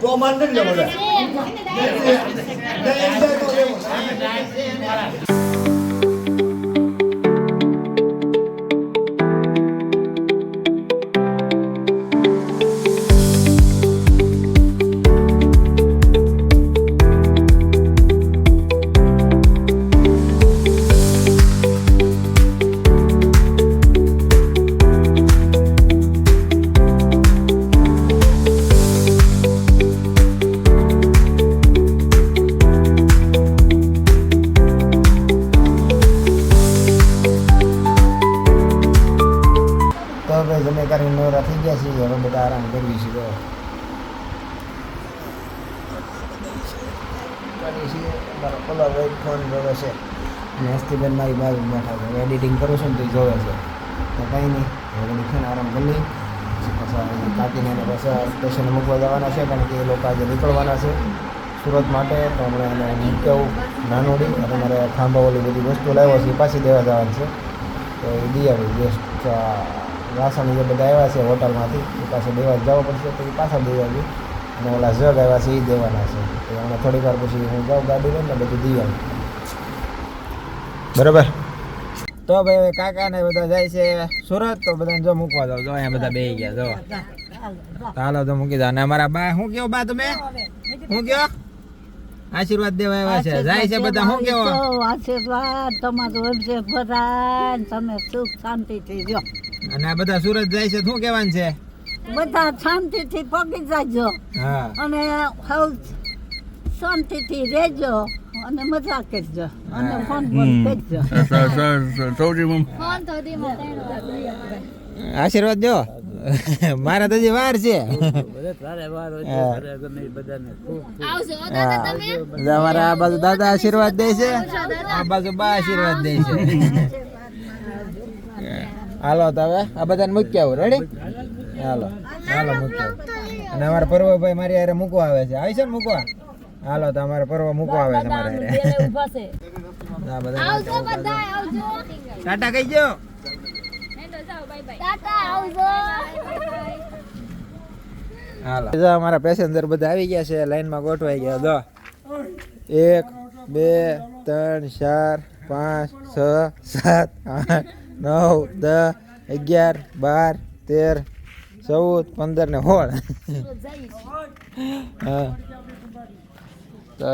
તો માન નથી લેવો તો ભાઈ જમે કરીને નવરા થઈ ગયા છીએ હવે બધા આરામ કરવી છે કરી છીએ. મારો પેલો ભાઈ ફોન જોવે છે. અને હસ્તીબેન મારી બાજુ બેઠા છે. હવે એડિટિંગ કરું છું ને તો જોવે છે. તો કંઈ નહીં. હવે બધું આરામ કરી લઈ પછી કાકીને એને પાછા સ્ટેશને મૂકવા જવાના છે, કારણ કે એ લોકો આજે નીકળવાના છે સુરત માટે. તો હમણાં એને મૂક્યું નાનોડી અને મારે ખાંભા ઓલી બધી વસ્તુ લાવ્યો છે, એ પાછી દેવા જવાની છે. તો એ દી આવી ગેસ્ટ વાસણ જે બધા આવ્યા છે હોટલમાંથી એ પાછા દેવા જવા પડશે તો એ પાછા દેવા આવી અને ઓલા જગ આવ્યા છે એ દેવાના છે. તો હમણાં થોડીક વાર પછી હું જાઉં ગાડી લઈને બધું દી આવું બરાબર. તો ભાઈ કાકા ને બધા જાય છે સુરત તો બધાને જો મૂકવા જાવ. જો અહીંયા બધા બે ગયા જો. ચાલો તો મૂકી જાવ અને અમારા બા શું કેવો બા તમે? શું કયો? આશીર્વાદ દેવા આવ્યા છે. જાય છે બધા શું કેવો આશીર્વાદ તમારું વર્ષે બધા તમે સુખ શાંતિથી જો. અને આ બધા સુરત જાય છે શું કહેવાનું છે? બધા શાંતિથી પગી જાજો હા. અને સૌ શાંતિથી રહેજો અને મજા કરજો અને ફોન ફોન કરજો આશીર્વાદ દો. મારા તો હજી વાર છે. હા. આ બાજુ દાદા આશીર્વાદ દે છે. આ બાજુ બા આશીર્વાદ દે છે. હાલો તો હવે આ બધાને મૂકી આવું. રેડી હાલો. હાલો મૂકી આવું. અને અમારા પર્વભાઈ મારી હારે મૂકવા આવે છે. આવી છે ને મૂકવા? હાલો તો અમારે પર્વ મૂકવા આવે છે મારા હારે. આ બધા ટાટા કહી ગયો હાલો જો અમારા પેસેન્જર બધા આવી ગયા છે. લાઈનમાં ગોઠવાઈ ગયા. જો. એક બે ત્રણ ચાર પાંચ છ સાત આઠ નવ, દસ, અગિયાર, બાર, તેર, ચૌદ, પંદર ને સોળ. તો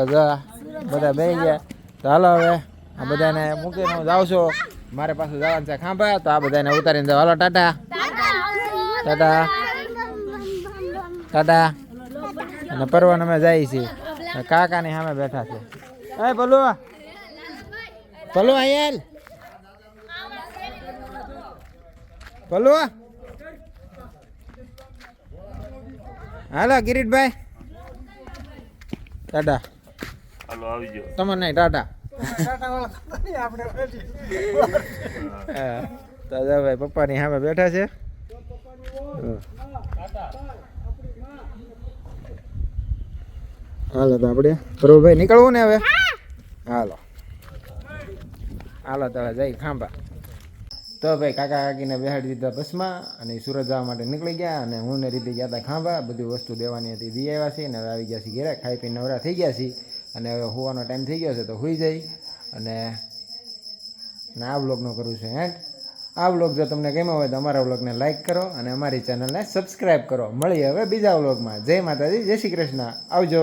બધા બે ગયા. તો હવે, આ બધાને મૂકીને હું જાઉં છું. મારે પાછું જવાનું છે ખાંભા, તો આ બધાને ઉતારીને જાઓ હાલો, ટાટા. ટાટા. ટાટા. અને પરવાન અમે જઈએ છીએ. કાકાની સામે બેઠા છે. એ પલુ પલુ અહીંયા પલુ હાલો કિરીટભાઈ ટાટા. હાલો આવી જાઓ તમે નહીં ટાટા. હા. તો ભાઈ પપ્પાની સામે બેઠા છે. હા. હાલો તો આપણે પ્રભુભાઈ નીકળવું ને હવે? હાલો. હાલો તો જઈ ખાંભા. તો ભાઈ કાકા કાકીને બેહાડી દીધા બસમાં અને સુરત જવા માટે નીકળી ગયા અને હું ને રીતે ગયા હતા ખાંભા, બધી વસ્તુ દેવાની હતી દઈ આવ્યા છીએ અને હવે આવી ગયા છીએ ઘેરા, ખાઈ પીને નવરા થઈ ગયા છીએ અને હવે હોવાનો ટાઈમ થઈ ગયો છે તો હોઈ જઈ અને આ વ્લોગનો કરું છું એન્ડ આ વ્લોગ જો તમને ગમ્યો હોય તો અમારા વ્લોગને લાઈક કરો અને અમારી ચેનલને સબસ્ક્રાઈબ કરો. મળીએ હવે બીજા વ્લોગમાં જય માતાજી, જય શ્રી કૃષ્ણ. આવજો.